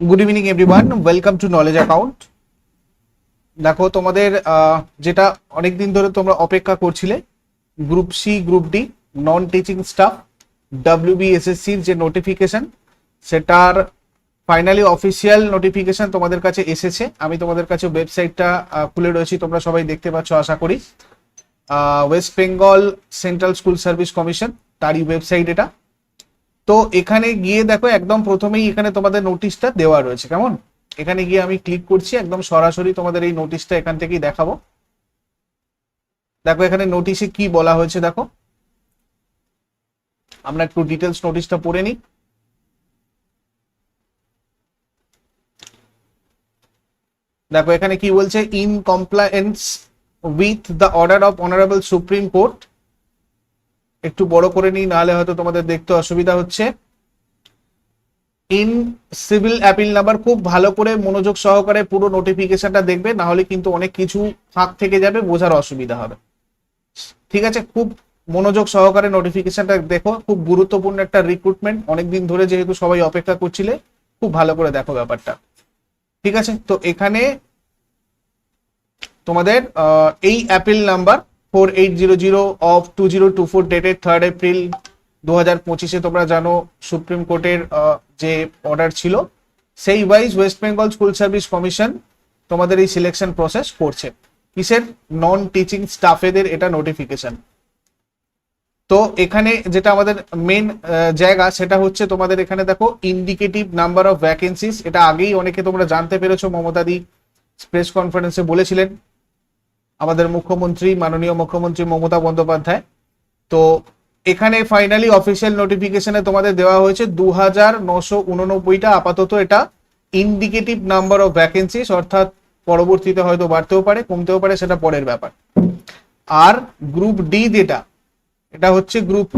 Good evening everyone welcome to knowledge account দেখো, তোমাদের যেটা অনেক দিন ধরে তোমরা অপেক্ষা করছিলে group C group D non teaching staff ডাব্লিউবিএসএসসির যে নোটিফিকেশন সেটার ফাইনালি অফিসিয়াল নোটিফিকেশন তোমাদের কাছে এসেছে। আমি তোমাদের কাছে ওয়েবসাইটটা খুলে রয়েছি, তোমরা সবাই দেখতে পাচ্ছ, আশা করি। West Bengal Central School Service Commission তারই ওয়েবসাইট এটা। তো এখানে গিয়ে দেখো একদম প্রথমেই এখানে তোমাদের নোটিশটা দেওয়া রয়েছে, কেমন? এখানে গিয়ে আমি ক্লিক করছি, একদম সরাসরি তোমাদের এই নোটিশটা এখান থেকেই দেখাবো। দেখো এখানে নোটিশে কি বলা হয়েছে দেখো। আমরা একটু ডিটেলস নোটিশটা পড়ে নিই। দেখো এখানে কি বলছে in compliance with the order of honourable Supreme Court একটু বড় করে নিই, নাহলে হয়তো তোমাদের দেখতে অসুবিধা হচ্ছে। ইন সিভিল অ্যাপিল নাম্বার খুব ভালো করে মনোযোগ সহকারে পুরো নোটিফিকেশনটা দেখবে না হলে কিন্তু অনেক কিছু ফাঁক থেকে যাবে, বোঝার অসুবিধা হবে। ঠিক আছে, খুব মনোযোগ সহকারে নোটিফিকেশনটা দেখো, খুব গুরুত্বপূর্ণ একটা রিক্রুটমেন্ট অনেকদিন ধরে যেহেতু সবাই অপেক্ষা করছিলে, খুব ভালো করে দেখো ব্যাপারটা। ঠিক আছে, তো এখানে তোমাদের এই appeal number four eight zero zero of two zero two four dated third April দু হাজার পঁচিশে তোমরা জানো সুপ্রিম কোর্টের যে অর্ডার ছিল, সেই wise West Bengal School Service Commission তোমাদের এই সিলেকশন প্রসেস করছে। কিসের? নন টিচিং স্টাফেদের এটা নোটিফিকেশন তো এখানে যেটা আমাদের মেন জায়গা, সেটা হচ্ছে তোমাদের এখানে দেখো ইন্ডিকেটিভ নাম্বার অফ ভ্যাকেন্সিস এটা আগেই অনেকে তোমরা জানতে পেরেছ, মমতাদি প্রেস কনফারেন্সে বলেছিলেন। আমাদের মুখ্যমন্ত্রী, মাননীয় মুখ্যমন্ত্রী মমতা বন্দ্যোপাধ্যায়। তো এখানে ফাইনালি অফিসিয়াল নোটিফিকেশনে তোমাদের দেওয়া হয়েছে দু হাজার নশো উননব্বইটা আপাতত এটা ইন্ডিকেটিভ নাম্বার অফ ভ্যাকেন্সিস অর্থাৎ পরবর্তীতে হয়তো বাড়তেও পারে, কমতেও পারে, সেটা পরের ব্যাপার। আর গ্রুপ ডি যেটা, এটা হচ্ছে গ্রুপ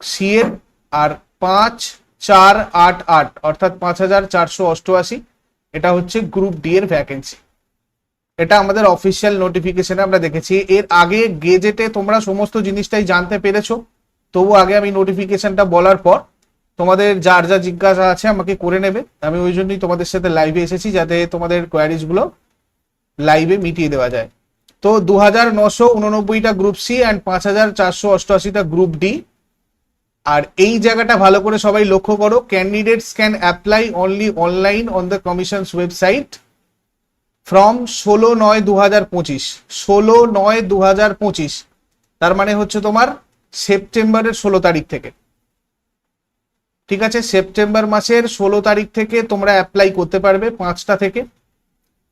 সি এর, আর পাঁচ চার আট আট, অর্থাৎ পাঁচ হাজার চারশো অষ্টআশি, এটা হচ্ছে গ্রুপ ডি এর ভ্যাকেন্সি এটা আমাদের অফিসিয়াল নোটিফিকেশনে আমরা দেখেছি। এর আগে গেজেটে তোমরা সমস্ত জিনিসটাই জানতে পেরেছ। তবু আগে আমি নোটিফিকেশনটা বলার পর তোমাদের যার যা জিজ্ঞাসা আছে আমাকে করে নেবে। আমি ওই জন্যই তোমাদের সাথে লাইভে এসেছি যাতে তোমাদের কোয়ারিজগুলো লাইভে মিটিয়ে দেওয়া যায়। তো দু হাজার নশো উননব্বইটা গ্রুপ সি অ্যান্ড পাঁচ হাজার চারশো অষ্টআশিটা গ্রুপ ডি আর এই জায়গাটা ভালো করে সবাই লক্ষ্য করো। Candidates can apply only online on the commission's website from ষোলো নয় দু হাজার পঁচিশ। ষোলো নয় দু হাজার পঁচিশ, তার মানে হচ্ছে তোমার সেপ্টেম্বরের ষোলো তারিখ থেকে। ঠিক আছে? সেপ্টেম্বর মাসের ষোলো তারিখ থেকে তোমরা অ্যাপ্লাই করতে পারবে পাঁচটা থেকে।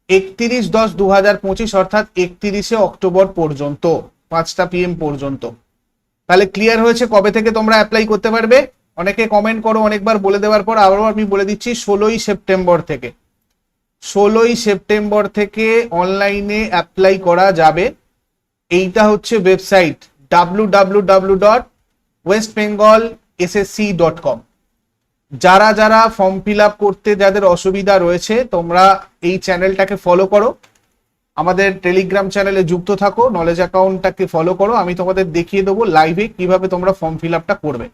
একত্রিশ দশ দু হাজার পঁচিশ, অর্থাৎ একত্রিশে অক্টোবর পর্যন্ত, পাঁচটা পিএম পর্যন্ত। তাহলে ক্লিয়ার হয়েছে কবে থেকে তোমরা অ্যাপ্লাই করতে পারবে? অনেকে কমেন্ট করো, অনেকবার বলে দেওয়ার পর আবারও আমি বলে দিচ্ছি ষোলোই সেপ্টেম্বর থেকে। ষোলোই সেপ্টেম্বর থেকে অনলাইনে অ্যাপ্লাই করা যাবে। এইটা হচ্ছে website W W dot West Bengal dot com যারা যারা ফর্ম ফিল আপ করতে যাদের অসুবিধা রয়েছে, তোমরা এই চ্যানেলটাকে ফলো করো। আমাদের টেলিগ্রাম চ্যানেলে যুক্ত থাকো নলেজ অ্যাকাউন্টটাকে ফলো করো। আমি তোমাদের দেখিয়ে দেবো লাইভে কীভাবে তোমরা ফর্ম ফিল আপটা করবে।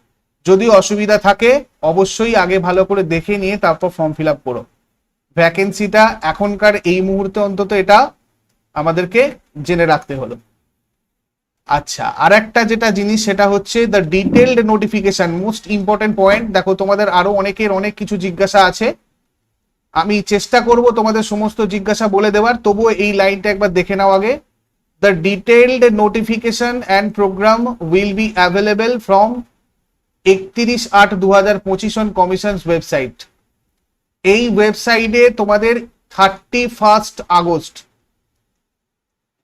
যদি অসুবিধা থাকে, অবশ্যই আগে ভালো করে দেখে নিয়ে তারপর ফর্ম ফিল আপ করো। ভ্যাকেন্সিটা এখনকার এই মুহূর্তে অন্তত এটা আমাদেরকে জেনে রাখতে হলো। আচ্ছা আর একটা যেটা জিনিস সেটা হচ্ছে the detailed notification most important point দেখো, তোমাদের আরও অনেকের অনেক কিছু জিজ্ঞাসা আছে। আমি চেষ্টা করব তোমাদের সমস্ত জিজ্ঞাসা বলে দেওয়ার, তবুও এই লাইনটা একবার দেখে নাও আগে। The detailed notification and programme will be available from একত্রিশ আট দু হাজার পঁচিশ অন কমিশন ওয়েবসাইট এই ওয়েবসাইটে তোমাদের থার্টি ফার্স্ট আগস্ট,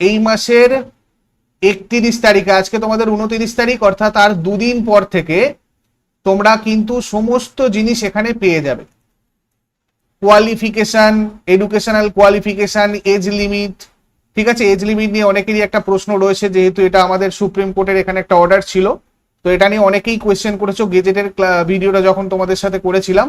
এই মাসের একত্রিশ তারিখে, আজকে তোমাদের উনত্রিশ তারিখ, অর্থাৎ আর দুদিন পর থেকে তোমরা কিন্তু সমস্ত জিনিস এখানে পেয়ে যাবে। Qualification educational qualification age limit ঠিক আছে? এজ লিমিট নিয়ে অনেকেরই একটা প্রশ্ন রয়েছে, যেহেতু এটা আমাদের সুপ্রিম কোর্টের এখানে একটা অর্ডার ছিল। তো এটা নিয়ে অনেকেই কোয়েশ্চেন করেছ গেজেটের ভিডিওটা যখন তোমাদের সাথে করেছিলাম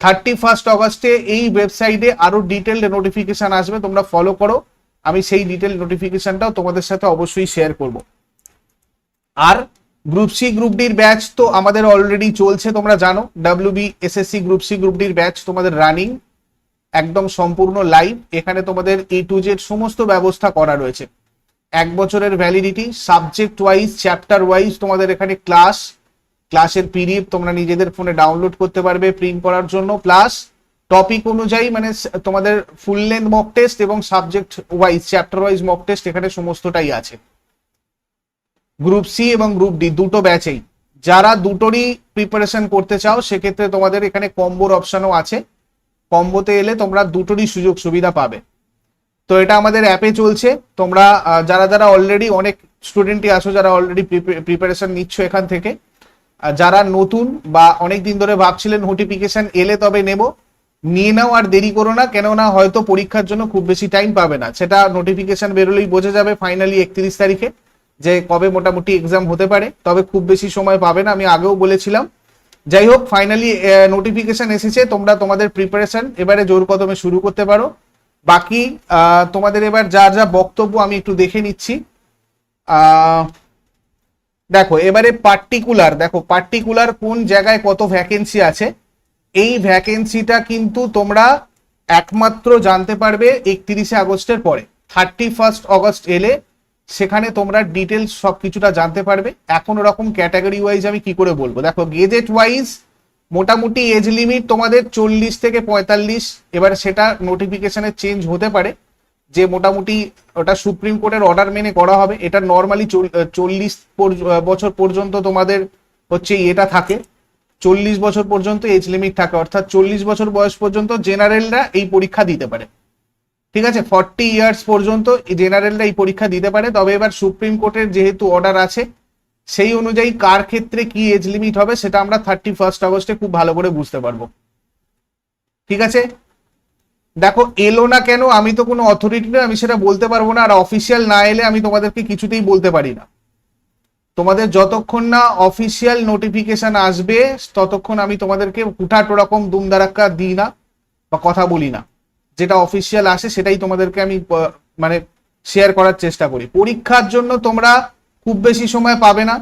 থার্টি ফার্স্ট অগস্টে এই ওয়েবসাইটে আরও ডিটেলড নোটিফিকেশন আসবে, তোমরা ফলো করো। আমি সেই ডিটেল নোটিফিকেশনটাও তোমাদের সাথে অবশ্যই শেয়ার করব। আর গ্রুপ সি গ্রুপ ডির ব্যাচ তো আমাদের অলরেডি চলছে, তোমরা জানো। W B SSC group C group ডির ব্যাচ তোমাদের রানিং একদম সম্পূর্ণ লাইভ এখানে তোমাদের এ টু জেড সমস্ত ব্যবস্থা করা রয়েছে। এক বছরের validity subject wise chapter wise তোমাদের এখানে ক্লাস ক্লাসের পিডিএফ তোমরা নিজেদের ফোনে ডাউনলোড করতে পারবে প্রিন্ট করার জন্য প্লাস টপিক অনুযায়ী মানে তোমাদের ফুল লেন্থ মক টেস্ট এবং subject wise chapter wise mock test এখানে সমস্তটাই আছে। গ্রুপ সি এবং গ্রুপ ডি দুটো ব্যাচেই যারা দুটোরই প্রিপারেশন করতে চাও, সেক্ষেত্রে তোমাদের এখানে কম্বোর অপশনও আছে। কম্বোতে এলে তোমরা দুটোরই সুযোগ সুবিধা পাবে। তো এটা আমাদের অ্যাপে চলছে। তোমরা যারা যারা অলরেডি অনেক স্টুডেন্টই আছো, যারা অলরেডি প্রিপারেশন নিচ্ছ এখান থেকে যারা নতুন বা অনেক দিন ধরে ভাবছিলেন নোটিফিকেশন এলে তবে নেব, নিয়ে নাও আর দেরি করো না, কেননা হয়তো পরীক্ষার জন্য খুব বেশি টাইম পাবে না। সেটা নোটিফিকেশন বেরোলেই বোঝা যাবে ফাইনালি একত্রিশ তারিখে যে কবে মোটামুটি এক্সাম হতে পারে, তবে খুব বেশি সময় পাবে না, আমি আগেও বলেছিলাম। যাই হোক ফাইনালি নোটিফিকেশন এসেছে, তোমরা তোমাদের প্রিপারেশন এবারে জোর কদমে শুরু করতে পারো। বাকি তোমাদের এবার যা যা বক্তব্য আমি একটু দেখে নিচ্ছি। দেখো, এবারে পার্টিকুলার দেখো পার্টিকুলার কোন জায়গায় কত ভ্যাকেন্সি আছে? এই ভ্যাকেন্সিটা কিন্তু তোমরা একমাত্র জানতে পারবে একত্রিশে আগস্টের পরে। থার্টি ফার্স্ট অগস্ট এলে সেখানে তোমরা ডিটেলস সব কিছুটা জানতে পারবে। এখন ওরকম ক্যাটাগরি ওয়াইজ আমি কি করে বলব? দেখো গেজেট ওয়াইজ মোটামুটি এজ লিমিট তোমাদের চল্লিশ থেকে পঁয়তাল্লিশ, এবার সেটা নোটিফিকেশনে চেঞ্জ হতে পারে। যে মোটামুটি ওটা সুপ্রিম কোর্টের অর্ডার মেনে করা হবে, এটা নর্মালি চল্লিশ বছর পর্যন্ত তোমাদের হচ্ছে এটা থাকে। চল্লিশ বছর পর্যন্ত এজ লিমিট থাকে, অর্থাৎ চল্লিশ বছর বয়স পর্যন্ত জেনারেলরা এই পরীক্ষা দিতে পারে। ঠিক আছে? ফর্টি ইয়ার্স পর্যন্ত জেনারেলরা এই পরীক্ষা দিতে পারে। তবে এবার সুপ্রিম কোর্টের যেহেতু অর্ডার আছে, সেই অনুযায়ী কার ক্ষেত্রে কি এজ লিমিট হবে, সেটা আমরা থার্টি ফার্স্ট আগস্টে খুব ভালো করে বুঝতে পারব। ঠিক আছে? দেখো, এলো না কেন, আমি তো কোনো অথরিটি না আমি সেটা বলতে পারব না, আর অফিসিয়াল না এলে আমি তোমাদেরকে কিছুতেই বলতে পারি না। তোমাদের যতক্ষণ না অফিসিয়াল নোটিফিকেশন আসবে, ততক্ষণ আমি তোমাদেরকে হুঠাট ওরকম দুমদারাক্কা দিই না, বা কথা বলি না। যেটা অফিসিয়াল আসে, সেটাই তোমাদেরকে আমি মানে শেয়ার করার চেষ্টা করি। পরীক্ষার জন্য তোমরা খুব বেশি সময় পাবে না।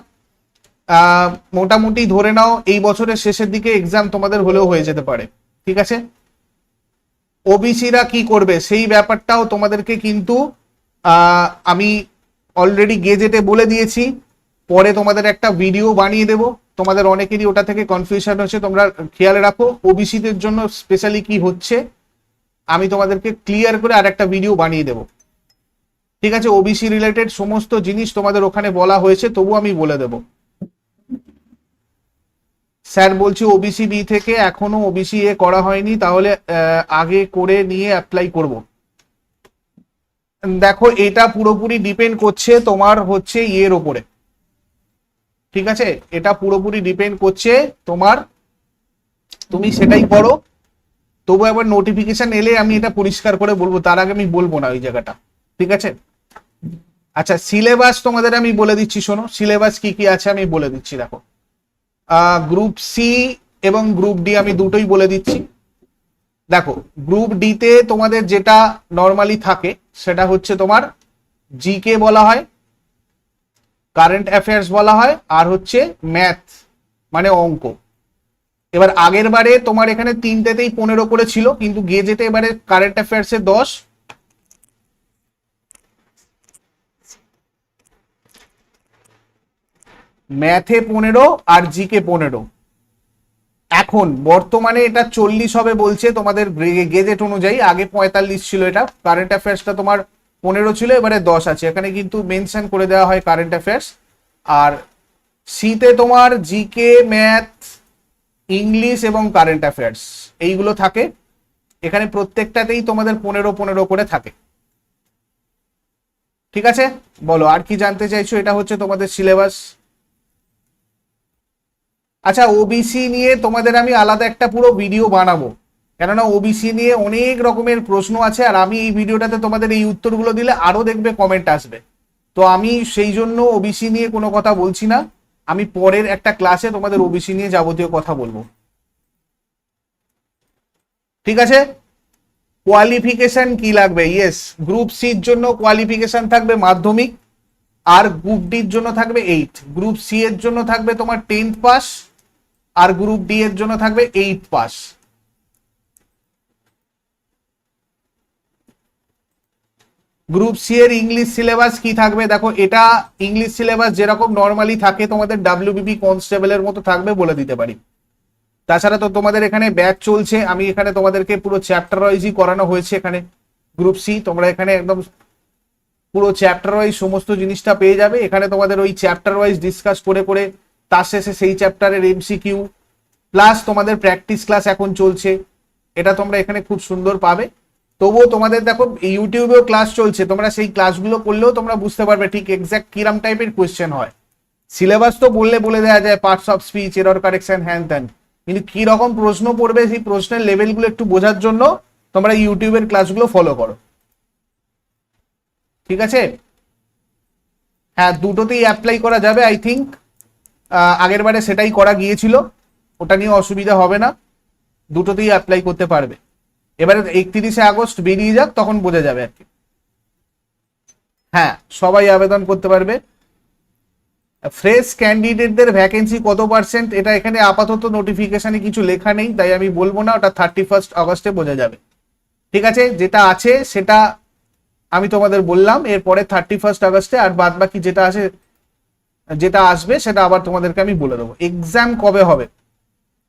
মোটামুটি ধরে নাও, এই বছরের শেষের দিকে এক্সাম তোমাদের হলেও হয়ে যেতে পারে। ঠিক আছে? ওবিসিরা কি করবে? সেই ব্যাপারটাও তোমাদেরকে কিন্তু আমি অলরেডি গেজেটে বলে দিয়েছি। পরে তোমাদের একটা ভিডিও বানিয়ে দেব। তোমাদের অনেকেরই ওটা থেকে কনফিউশন হচ্ছে। তোমরা খেয়াল রাখো ওবিসিদের জন্য স্পেশালি কি হচ্ছে। আমি তোমাদেরকে ক্লিয়ার করে আর একটা ভিডিও বানিয়ে দেব। ঠিক আছে? ওবিসি রিলেটেড সমস্ত জিনিস তোমাদের ওখানে বলা হয়েছে তবু আমি বলে দেব। স্যার বলছি ওবিসি বি থেকে এখনও ওবিসি এ করা হয়নি, তাহলে আগে করে নিয়ে অ্যাপ্লাই করব। দেখো, এটা পুরোপুরি ডিপেন্ড করছে তোমার হচ্ছে ইয়ের ওপরে। ঠিক আছে? এটা পুরোপুরি ডিপেন্ড করছে তোমার, তুমি সেটাই করো। তবু একবার নোটিফিকেশন এলে আমি এটা পরিষ্কার করে বলব, তার আগে আমি বলব না ওই জায়গাটা। ঠিক আছে? আচ্ছা সিলেবাস তোমাদের আমি বলে দিচ্ছি, শোনো। সিলেবাস কি কি আছে আমি বলে দিচ্ছি, দেখো। গ্রুপ সি এবং গ্রুপ ডি আমি দুটোই বলে দিচ্ছি। দেখো গ্রুপ ডি তে তোমাদের যেটা নর্মালি থাকে, সেটা হচ্ছে তোমার জিকে বলা হয় কারেন্ট অ্যাফেয়ার্স বলা হয়, আর হচ্ছে ম্যাথ মানে অঙ্ক। এবার আগের বারে তোমার এখানে তিনটেতেই পনেরো করে ছিল কিন্তু গেজেটে এবারে কারেন্ট অ্যাফেয়ার্সে দশ ম্যাথে পনেরো আর জিকে পনেরো। এখন, বর্তমানে এটা চল্লিশ হবে বলছে তোমাদের গেজেট অনুযায়ী, আগে পঁয়তাল্লিশ ছিল এটা কারেন্ট অ্যাফেয়ার্সটা তোমার পনেরো ছিল, এবারে দশ আছে। এখানে কিন্তু মেনশন করে দেওয়া হয় কারেন্ট অ্যাফেয়ার্স আর সিতে তোমার জিকে, ম্যাথ, ইংলিশ এবং কারেন্ট অ্যাফেয়ার্স এইগুলো থাকে। এখানে প্রত্যেকটাতেই তোমাদের পনেরো পনেরো করে থাকে। ঠিক আছে? বলো, আর কি জানতে চাইছো? এটা হচ্ছে তোমাদের সিলেবাস আচ্ছা ওবিসি নিয়ে তোমাদের আমি আলাদা একটা পুরো ভিডিও বানাবো। কেননা ওবিসি নিয়ে অনেক রকমের প্রশ্ন আছে, আর আমি এই ভিডিওটাতে তোমাদের এই উত্তরগুলো দিলে আরও দেখবে কমেন্ট আসবে। তো আমি সেই জন্য ওবিসি নিয়ে কোনো কথা বলছি না। আমি পরের একটা ক্লাসে তোমাদের ওবিসি নিয়ে যাবতীয় কথা বলব। ঠিক আছে? কোয়ালিফিকেশন কি লাগবে? ইয়েস গ্রুপ সির জন্য কোয়ালিফিকেশন থাকবে মাধ্যমিক, আর গ্রুপ ডির জন্য থাকবে এইট গ্রুপ সি এর জন্য থাকবে তোমার টেন্থ পাস আর গ্রুপ ডি এর জন্য থাকবে এইট পাস গ্রুপ সি এর ইংলিশ সিলেবাস কি থাকবে? দেখো, এটা ইংলিশ সিলেবাস যেরকম নর্মালি থাকে, তোমাদের ডাব্লিউবিপি কনস্টেবলের মতো থাকবে বলে দিতে পারি। তাছাড়া তো তোমাদের এখানে ব্যাচ চলছে, আমি এখানে তোমাদেরকে পুরো চ্যাপ্টার ওয়াইজই করানো হয়েছে এখানে। গ্রুপ সি তোমরা এখানে একদম পুরো চ্যাপ্টার ওয়াইজ সমস্ত জিনিসটা পেয়ে যাবে। এখানে তোমাদের ওই চ্যাপ্টার ওয়াইজ ডিসকাস করে করে তার শেষে সেই চ্যাপ্টারের এমসিকিউ প্লাস তোমাদের প্র্যাকটিস ক্লাস এখন চলছে। এটা তোমরা এখানে খুব সুন্দর পাবে। তবুও তোমাদের দেখো, ইউটিউবেও ক্লাস চলছে। তোমরা সেই ক্লাসগুলো করলেও তোমরা বুঝতে পারবে ঠিক এক্স্যাক্ট কিরাম টাইপের কোয়েশ্চেন হয়। সিলেবাস তো বললে বলে দেওয়া যায় parts of speech error correction হ্যান ত্যান কিন্তু কি রকম প্রশ্ন পড়বে সেই প্রশ্নের লেভেলগুলো একটু বোঝার জন্য তোমরা ইউটিউবের ক্লাসগুলো ফলো করো। ঠিক আছে? হ্যাঁ দুটোতেই অ্যাপ্লাই করা যাবে আই থিঙ্ক আগের বারে সেটাই করা গিয়েছিল। ওটা নিয়ে অসুবিধা হবে না। দুটোতেই অ্যাপ্লাই করতে পারবে। এবারে একত্রিশে আগস্ট বেরিয়ে যাক, তখন বোঝা যাবে আর কি। হ্যাঁ সবাই আবেদন করতে পারবে। ফ্রেশ ক্যান্ডিডেটদের ভ্যাকেন্সি কত পার্সেন্ট এটা এখানে আপাতত নোটিফিকেশানে কিছু লেখা নেই, তাই আমি বলব না, ওটা থার্টি ফার্স্ট আগস্টে বোঝা যাবে। ঠিক আছে? যেটা আছে, সেটা আমি তোমাদের বললাম, এরপরে থার্টি ফার্স্ট আগস্টে আর বাদ বাকি যেটা আছে যেটা আসবে সেটা আবার তোমাদেরকে আমি বলে দেবো। এক্সাম কবে হবে?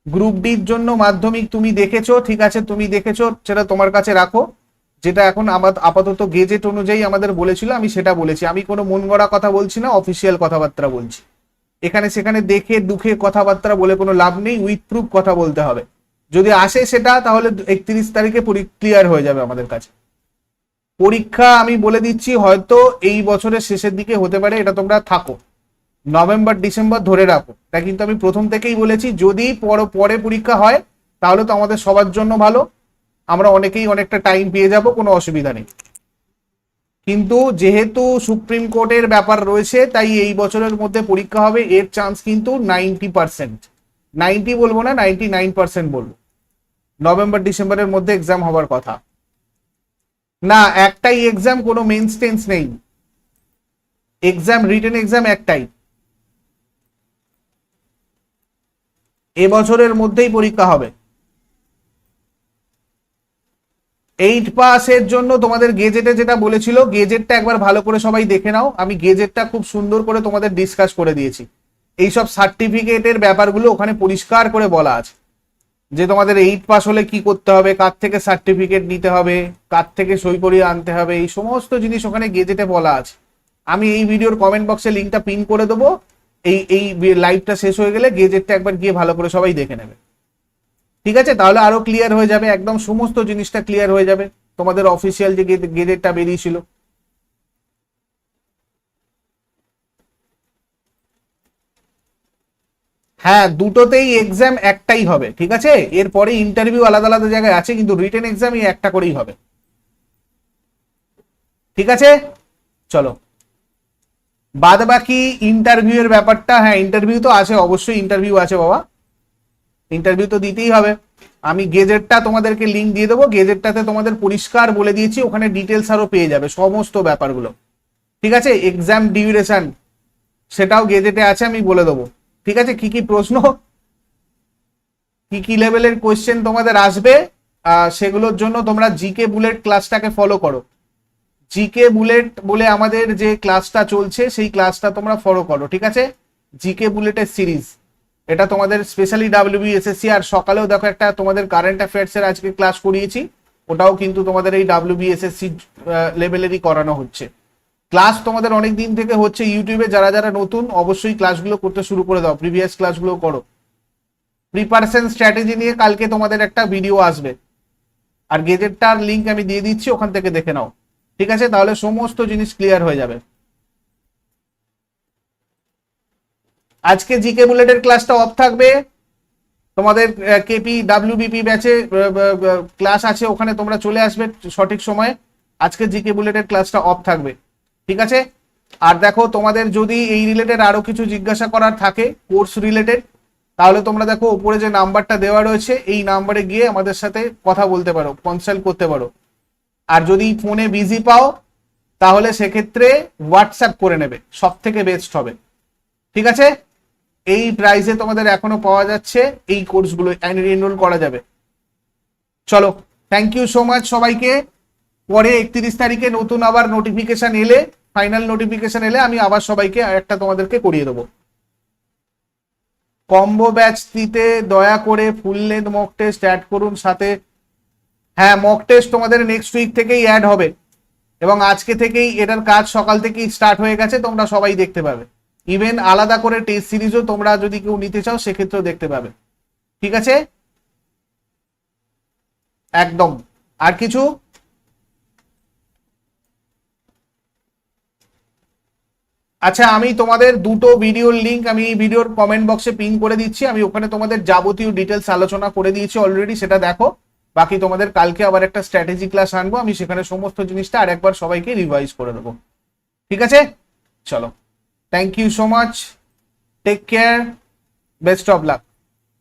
গ্রুপ ডির জন্য মাধ্যমিক তুমি দেখেছ, ঠিক আছে, তুমি দেখেছ, সেটা তোমার কাছে রাখো। যেটা এখন আমার আপাতত গেজেট অনুযায়ী আমাদের বলেছিল, আমি সেটা বলেছি। আমি কোনো মন গড়া কথা বলছি না অফিসিয়াল কথাবার্তা বলছি। এখানে সেখানে দেখে, দুঃখে কথাবার্তা বলে কোনো লাভ নেই উইথ প্রুফ কথা বলতে হবে। যদি আসে সেটা, তাহলে একত্রিশ তারিখে ক্লিয়ার হয়ে যাবে আমাদের কাছে। পরীক্ষা আমি বলে দিচ্ছি, হয়তো এই বছরের শেষের দিকে হতে পারে, এটা তোমরা থাকো। নভেম্বর, ডিসেম্বর ধরে রাখো। তা কিন্তু আমি প্রথম থেকেই বলেছি, যদি পরে পরীক্ষা হয়, তাহলে তো আমাদের সবার জন্য ভালো। আমরা অনেকেই অনেকটা টাইম পেয়ে যাব, কোনো অসুবিধা নেই। কিন্তু যেহেতু সুপ্রিম কোর্টের ব্যাপার রয়েছে, তাই এই বছরের মধ্যে পরীক্ষা হবে, এর চান্স কিন্তু নাইনটি পার্সেন্ট নাইনটি বলব না নাইনটি নাইন পার্সেন্ট বলব। নভেম্বর, ডিসেম্বরের মধ্যে এক্সাম হবার কথা। না, একটাই এক্সাম কোনো মেন্স টেন্স নেই। এক্সাম রিটেন এক্সাম একটাই। এবছরের মধ্যেই পরীক্ষা হবে। এইট পাসের জন্য তোমাদের গেজেটে যেটা বলেছিল গেজেটটা একবার ভালো করে সবাই দেখে নাও। আমি গেজেটটা খুব সুন্দর করে তোমাদের ডিসকাস করে দিয়েছি। এই এইসব সার্টিফিকেটের ব্যাপারগুলো ওখানে পরিষ্কার করে বলা আছে। যে তোমাদের এইট পাস হলে কি করতে হবে, কার থেকে সার্টিফিকেট নিতে হবে, কার থেকে সই করিয়ে আনতে হবে, এই সমস্ত জিনিস ওখানে গেজেটে বলা আছে। আমি এই ভিডিওর কমেন্ট বক্সে লিঙ্কটা পিন করে দেবো। এই এই লাইভটা শেষ হয়ে গেলে গেজেটটা একবার গিয়ে ভালো করে সবাই দেখে নেবে। ঠিক আছে? তাহলে আরও ক্লিয়ার হয়ে যাবে, একদম সমস্ত জিনিসটা ক্লিয়ার হয়ে যাবে। তোমাদের অফিসিয়াল যে গেজেটটা বেরিয়েছিল। হ্যাঁ দুটোতেই এক্সাম একটাই হবে, ঠিক আছে? এরপরে ইন্টারভিউ আলাদা আলাদা জায়গায় আছে, কিন্তু রিটেন এক্সাম একটা করেই হবে। ঠিক আছে? চলো। বাদ বাকি ইন্টারভিউ এর ব্যাপারটা হ্যাঁ ইন্টারভিউ তো আছে, অবশ্যই ইন্টারভিউ আছে বাবা। ইন্টারভিউ তো দিতেই হবে। আমি গেজেটটা তোমাদেরকে লিঙ্ক দিয়ে দেবো। গেজেটটাতে তোমাদের পরিষ্কার বলে দিয়েছি, ওখানে ডিটেলস আরও পেয়ে যাবে, সমস্ত ব্যাপারগুলো। ঠিক আছে? এক্সাম ডিউরেশন সেটাও গেজেটে আছে, আমি বলে দেবো। ঠিক আছে? কি কি প্রশ্ন? কি কি লেভেলের কোয়েশ্চেন তোমাদের আসবে? সেগুলোর জন্য তোমরা জিকে বুলেট ক্লাসটাকে ফলো করো। জিকে বুলেট বলে আমাদের যে ক্লাসটা চলছে, সেই ক্লাসটা তোমরা ফলো করো, ঠিক আছে? জিকে বুলেটের সিরিজ এটা তোমাদের স্পেশালি ডাব্লিউবিএসএসসি আর সকালেও দেখো একটা তোমাদের কারেন্ট অ্যাফেয়ার্স এর আজকে ক্লাস করিয়েছি, ওটাও কিন্তু তোমাদের এই ডাব্লিউবিএসএসসি লেভেলেরই করানো হচ্ছে। ক্লাস তোমাদের অনেক দিন থেকে হচ্ছে ইউটিউবে যারা যারা নতুন, অবশ্যই ক্লাসগুলো করতে শুরু করে দাও প্রিভিয়াস ক্লাসগুলো করো। প্রিপারেশন স্ট্র্যাটেজি নিয়ে কালকে তোমাদের একটা ভিডিও আসবে। আর গেজেটটার লিঙ্ক আমি দিয়ে দিচ্ছি, ওখান থেকে দেখে নাও। ঠিক আছে? তাহলে সমস্ত জিনিস ক্লিয়ার হয়ে যাবে। আজকে জিকে বুলেটের ক্লাসটা অফ থাকবে। তোমাদের কেপি ডাব্লিউবিপি ব্যাচে ক্লাস আছে, ওখানে তোমরা চলে আসবে সঠিক সময়ে। আজকে জিকে বুলেটের ক্লাসটা অফ থাকবে। ঠিক আছে? আর দেখো, তোমাদের যদি এই রিলেটেড আরও কিছু জিজ্ঞাসা করার থাকে কোর্স রিলেটেড তাহলে তোমরা দেখো, উপরে যে নাম্বারটা দেওয়া রয়েছে, এই নাম্বারে গিয়ে আমাদের সাথে কথা বলতে পারো কনসাল্ট করতে পারো। আর যদি ফোনে বিজি পাও, তাহলে সেক্ষেত্রে হোয়াটসঅ্যাপ করে নেবে সব থেকে বেস্ট হবে। ঠিক আছে? এই প্রাইসে তোমাদের এখনও পাওয়া যাচ্ছে, এই কোর্সগুলো এনরোল করা যাবে। চলো থ্যাংক ইউ সো মাচ সবাইকে। পরে একত্রিশ তারিখে নতুন আবার নোটিফিকেশন এলে ফাইনাল নোটিফিকেশন এলে আমি আবার সবাইকে একটা তোমাদেরকে করিয়ে দেবো। কম্বো ব্যাচ দিতে দয়া করে full length mock test add করুন, সাথে হ্যাঁ মক টেস্ট তোমাদের নেক্সট উইক থেকেই অ্যাড হবে। এবং আজকে থেকেই এটার কাজ সকাল থেকেই স্টার্ট হয়ে গেছে, তোমরা সবাই দেখতে পাবে। ইভেন আলাদা করে টেস্ট সিরিজও তোমরা যদি কেউ নিতে চাও, সেক্ষেত্রেও দেখতে পাবে। ঠিক আছে? একদম। আর কিছু? আচ্ছা আমি তোমাদের দুটো ভিডিওর লিঙ্ক আমি এই ভিডিওর কমেন্ট বক্সে পিন করে দিচ্ছি। আমি ওখানে তোমাদের যাবতীয় ডিটেলস আলোচনা করে দিয়েছি অলরেডি সেটা দেখো। বাকি তোমাদের কালকে আবার একটা স্ট্র্যাটেজি ক্লাস আনব, আমি সেখানে সমস্ত জিনিসটা আরেকবার সবাইকে রিভাইজ করে দেবো। ঠিক আছে? চলো। Thank you so much take care best of luck